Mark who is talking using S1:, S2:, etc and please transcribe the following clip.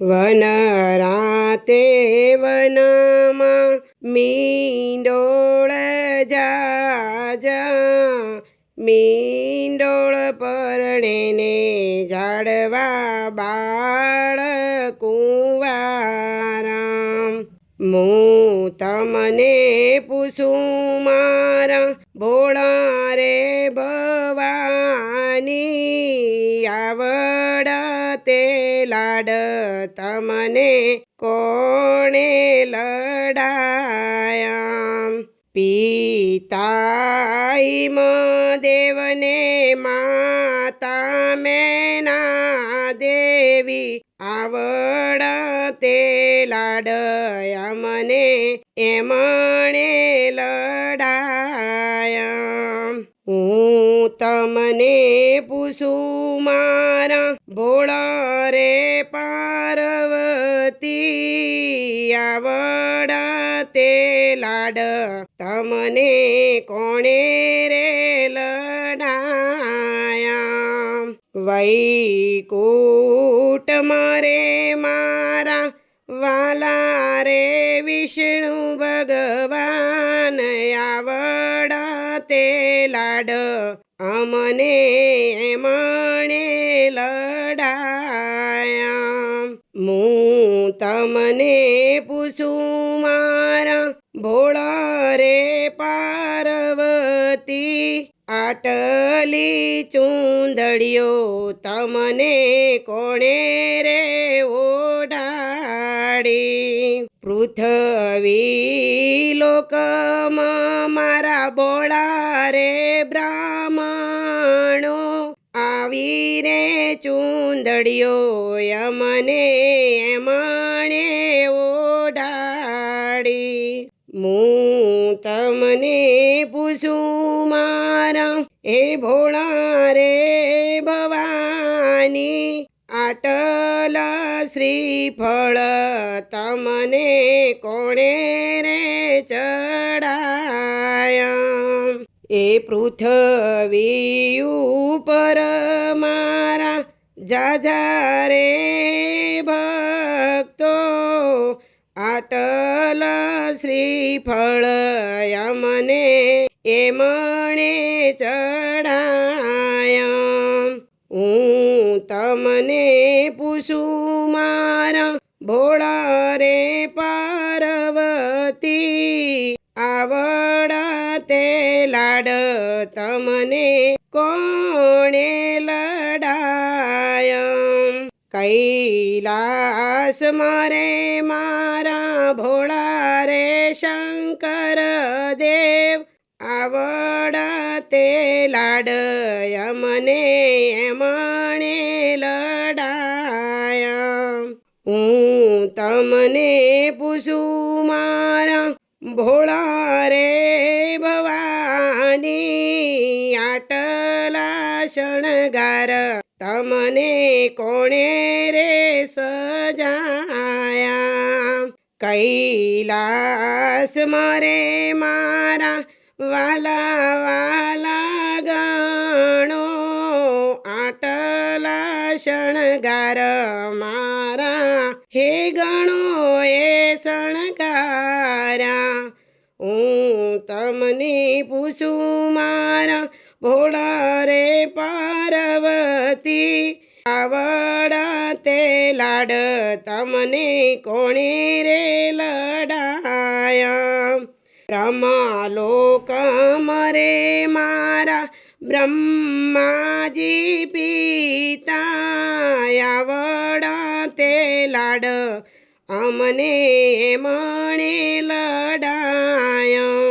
S1: One રાતે વનમાં મીંડોળ જાજા. મીંડોળ પરણે ને ઝાડવા બાળ કુંવારામ હું તમને પૂછું મારા ભોળા રે ભવાની આવડ તે લાડ તમને કોણે લડાયા? પિતાઈમ દેવને માતા મેના દેવી આવડ તે મને એમણે લડાયા. તમને પૂછું મારા ભોળા રે પાર્વતી આવડા તે લાડ, તમને કોણે રે લડાયા? વૈકુટ મરે મારા વાલા રે વિષ્ણુ ભગવાન, આવડા તે લાડ અમને એમણે લડાયા. હું તમને પૂછું મારા ભોળા રે પાર્વતી, આટલી ચૂંદડીઓ તમને કોણે રે ઓઢાડી પૃથ્વી લોકમાં મારા બોળા રે બ્રાહ્મણો. આવી રે ચૂંદડીઓ યમને એમણે ઓઢાડી. હું તમને પૂછું મારા એ ભોળા રે શ્રીફળ તમને કોણે રે ચડાયા? એ પૃથ્વી ઉપર મારા જાજા રે ભક્તો, આટલ શ્રીફળ યમને એમણે ચડાયા. હું તમને પૂછું મારા ભોળા રે પાર્વતી આવડા તે લાડ તમને કોણે લડાયા કૈલાસ મરે મારા ભોળા રે શંકર દેવ આવડા તે લાડય મને એમણે લડાય. હું તમને પૂછું મારા ભોળા રે ભવાની આટલા શણગાર તમને કોણે રે સજાયા? કૈલાસ મરે મારા વાલા વાલા ગણો આટલા શણગાર મારા. હે ગણો એ શણગારા, હું તમને પૂછું મારા ભોળા રે પાર્વતી. આવડા તે લાડ તમને કોણે રે લડાયા? બ્રહ્માલોક મરે મારા બ્રહ્માજી પિતા તે લાડ અમને મણે લડાયા